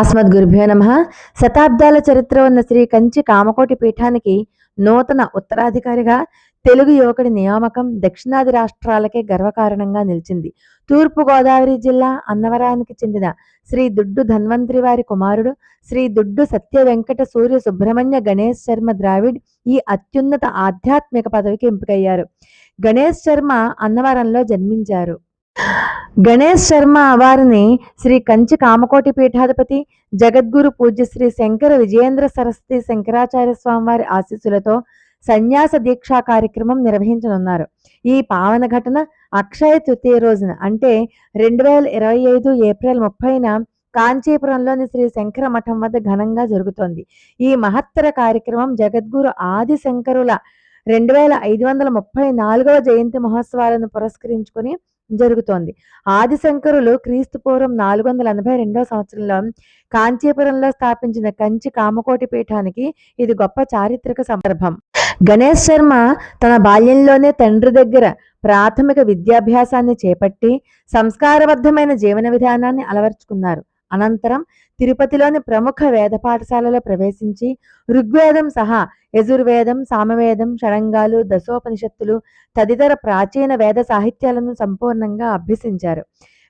అస్మద్ గురుభ్యో నమ. శతాబ్దాల చరిత్ర ఉన్న శ్రీ కంచి కామకోటి పీఠానికి నూతన ఉత్తరాధికారిగా తెలుగు యువకుడి నియామకం దక్షిణాది రాష్ట్రాలకే గర్వకారణంగా నిలిచింది. తూర్పు గోదావరి జిల్లా అన్నవరానికి చెందిన శ్రీ దుడ్డు ధన్వంతరి వారి కుమారుడు శ్రీ దుడ్డు సత్య వెంకట సూర్య సుబ్రహ్మణ్య గణేష్ శర్మ ద్రావిడ్ ఈ అత్యున్నత ఆధ్యాత్మిక పదవికి ఎంపికయ్యారు. గణేష్ శర్మ అన్నవరంలో జన్మించారు. గణేష్ శర్మ వారిని శ్రీ కంచి కామకోటి పీఠాధిపతి జగద్గురు పూజ్య శ్రీ శంకర విజయేంద్ర సరస్వతి శంకరాచార్య స్వామి వారి ఆశీస్సులతో సన్యాస దీక్షా కార్యక్రమం నిర్వహించనున్నారు. ఈ పావన ఘటన అక్షయ తృతీయ రోజున అంటే రెండు వేల ఇరవై ఐదు ఏప్రిల్ ముప్పైన కాంచీపురంలోని శ్రీ శంకర మఠం వద్ద ఘనంగా జరుగుతోంది. ఈ మహత్తర కార్యక్రమం జగద్గురు ఆది శంకరుల రెండు వేల ఐదు వందల ముప్పై నాలుగవ జయంతి మహోత్సవాలను పురస్కరించుకొని జరుగుతోంది. ఆదిశంకరులు క్రీస్తు పూర్వం నాలుగు వందల ఎనభై రెండవ సంవత్సరంలో కాంచీపురంలో స్థాపించిన కంచి కామకోటి పీఠానికి ఇది గొప్ప చారిత్రక సందర్భం. గణేష్ శర్మ తన బాల్యంలోనే తండ్రి దగ్గర ప్రాథమిక విద్యాభ్యాసాన్ని చేపట్టి సంస్కారబద్ధమైన జీవన విధానాన్ని అలవర్చుకున్నారు. అనంతరం తిరుపతిలోని ప్రముఖ వేద పాఠశాలలో ప్రవేశించి ఋగ్వేదం సహా యజుర్వేదం సామవేదం షడంగాలు దశోపనిషత్తులు తదితర ప్రాచీన వేద సాహిత్యాలను సంపూర్ణంగా అభ్యసించారు.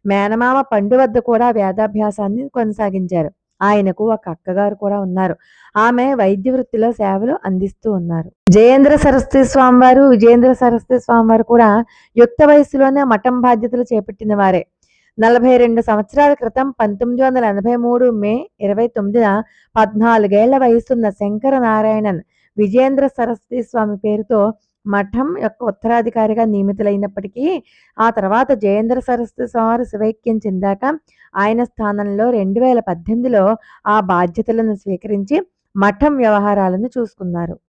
మేనమామ పండు వద్ద కూడా వేదాభ్యాసాన్ని కొనసాగించారు. ఆయనకు ఒక అక్కగారు కూడా ఉన్నారు. ఆమె వైద్య వృత్తిలో సేవలు అందిస్తూ ఉన్నారు. జయేంద్ర సరస్వతి స్వామివారు విజయేంద్ర సరస్వతి స్వామివారు కూడా యుక్త వయసులోనే మఠం బాధ్యతలు చేపట్టిన వారే. నలభై రెండు సంవత్సరాల క్రితం పంతొమ్మిది వందల ఎనభై మూడు మే ఇరవై తొమ్మిదిన పద్నాలుగేళ్ళ వయసున్న శంకర నారాయణన్ విజేంద్ర సరస్వతి స్వామి పేరుతో మఠం యొక్క ఉత్తరాధికారిగా నియమితులైనప్పటికీ ఆ తర్వాత జయేంద్ర సరస్వతి స్వామి శివైక్యం చెందాక ఆయన స్థానంలో రెండు వేల పద్దెనిమిదిలో ఆ బాధ్యతలను స్వీకరించి మఠం వ్యవహారాలను చూసుకున్నారు.